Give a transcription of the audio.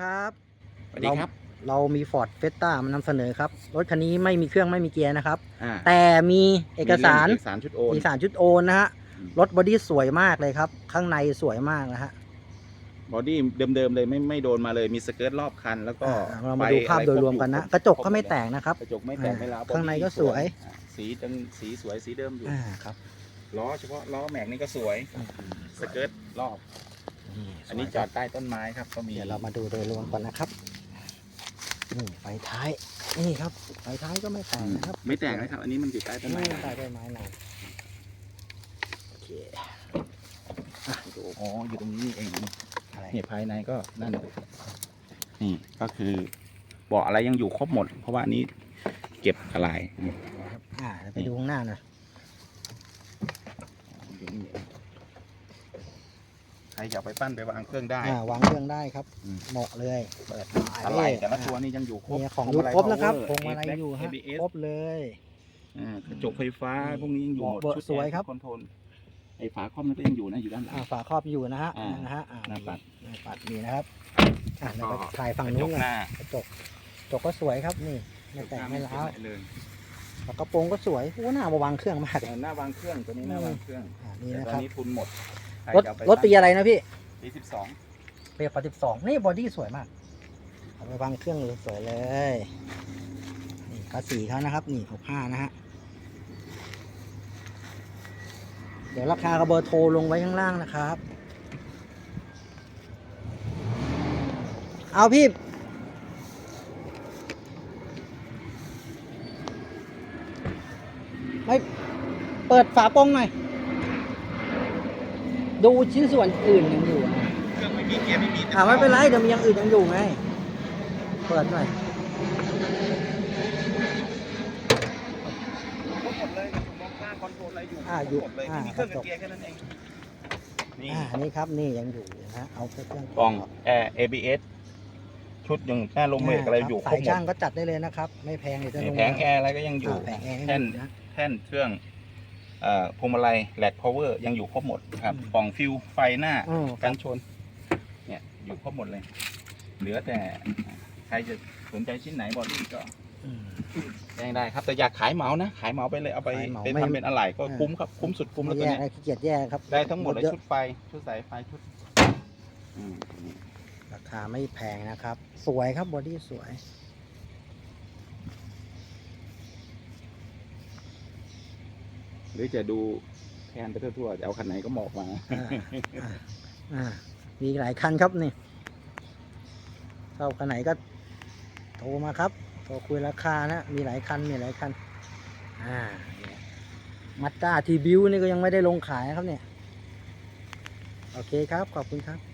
ครับสวัสดีครับเรามี Ford f e s t a มานำเสนอครับ รถคันนี้ไม่มีเครื่องไม่มีเกียร์นะครับ อ่าแต่มีเอกสารมีเอกสารชุดโอนเอกสารชุดโอนนะฮะ อืม รถบอดี้สวยมากเลยครับ ข้างในสวยมากนะฮะ บอดี้เดิมๆเลยไม่ไม่โดนมาเลยมีสเกิร์ตรอบคัน แล้วก็อ่าเรามาดูภาพโดยรวมกันนะ กระจกก็ไม่แตกนะครับ กระจกไม่แตกไม่ร้าวข้างในก็สวย อ่าสีจังสีสวยสีเดิมอยู่อ่าครับ ล้อเฉพาะล้อแม็กนี่ก็สวย สเกิร์ตรอบ อันนี้จอดใต้ต้นไม้ครับก็มี เดี๋ยวเรามาดูโดยรวมก่อนนะครับนี่ไฟท้ายนี่ครับไฟท้ายก็ไม่แตกนะครับไม่แตกนะครับ อันนี้มันอยู่ใต้ต้นไม้ใต้ต้นไม้หน่อยโอเคอ๋ออยู่ตรงนี้เองอะไรเนี่ยภายในก็นั่นนี่ก็คือเบาะอะไรยังอยู่ครบหมด เพราะว่าอันนี้เก็บอะไรนี่ครับอ่าเดี๋ยวไปดูข้างหน้าหน่อยอยู่นี่เองใคร อยากไปปั้นไปวางเครื่องได้ อ่าวางเครื่องได้ครับอืม เหมาะเลยเปิดอะไรแต่ละตัวนี่ยังอยู่ครบมีของอยู่ครบนะครับพพววงงมามาลัลัยยอยู่ฮะ ABS ครบเลย อ่ากระจกไฟฟ้าพวกนี้ยังอยู่หมดเบาะชุดสวยครับ คอนโทรลไอ้ฝาครอบนั่นก็ยังอยู่นะอยู่ด้านหลัอ่าง ฝาครอบอยู่นะฮะอ่านะฮะอ่าหน้าปัด หน้าปัดนี่นะครับอ่าเดี๋ยวก็ไปถ่ายฝั่งกระจนู้นกกันหน้ากระจกกระจกก็สวยครับนี่ไม่แตกไม่ร้าวเป็นไรเลยแล้วกระโปรงก็สวยโอ้หน้ามาวางเครื่องมากเลยแต่หน้าวางเครื่องตัวนี้หน้าวางเครื่องอ่านี่แต่นะตอคนรับ นี้ทุนหมด ใครถจะเอาไปรถปีอะไรนะพี่ปีสิบสองปีปฏิบสองนี่บอดี้สวยมากเอาไปวางเครื่องเลยสวยเลยนี่ภาษีเขานะครับนี่หกห้านะฮะเดี๋ยวราคากับเบอร์โทรลงไว้ข้างล่างนะครับ เอาพี่ ไม่ เปิดฝาโปรงหน่อย ดูชิ้นส่วนอื่นยังอยู่นะเครื่องไม่มีเกียร์ไม่มีอ่าไม่เป็นไรเดี๋ยวมีอย่างอื่นยังอยู่ไง เปิดหน่อย ครบหมดเลยกระจกมองข้างคอนโทรลอะไรอยู่อ่าอยู่ครบหมดเลยอ่าไม่มีเครื่องกับเกียร์แค่นั้นเองนี่อ่าอันนี้ครับนี่ยังอยู่นะฮะเอาแค่เครื่องกล่องแอร์ ABS ชุดยังแม่ลมเบรกอะไรอยู่ครสาบยหมดช่างก็จัดได้เลยนะครับ ไม่แพงเลยจะนี่ลงแผงแอร์อะไรก็ยังอยู่าแผงแอร์ยังแท่นอยู่นะ แท่นเครื่องเอ่อ พวงมาลัยแหลกพาวเวอร์ยังอยู่ครบหมดครับอืมกล่องฟิวไฟหน้าอืม กันชน เนี่ยอยู่ครบหมดเลย เหลือแต่ใครจะสนใจชิ้นไหนบอดี้ก็อืมแจ้งได้ครับแต่อยากขายเหมานะ ขายเหมาไปเลยเอาไปขายเหมาไปไม่ทำเป็นอะไรก็อ่า คุ้มครับคุ้มสุดคุ้มไม่แล้วตัวแย่เนี้ย นะขี้เกียจแย่ครับได้ทั้งหมดเลยเยอะชุดไฟ ชุดสายไฟชุดอืมราคาไม่แพงนะครับ สวยครับบอดี้สวย หรือจะดูแทนไปทั่วๆจะเอาคันไหนก็บอกมาอ่าอ่าอ่ามีหลายคันครับนี่ชอบคันไหนก็โทรมาครับโทรคุยราคานะ มีหลายคัน มีหลายคัน อ่ามัตตาทีบิวนี่ก็ยังไม่ได้ลงขายนะครับเนี่ย โอเคครับ ขอบคุณครับ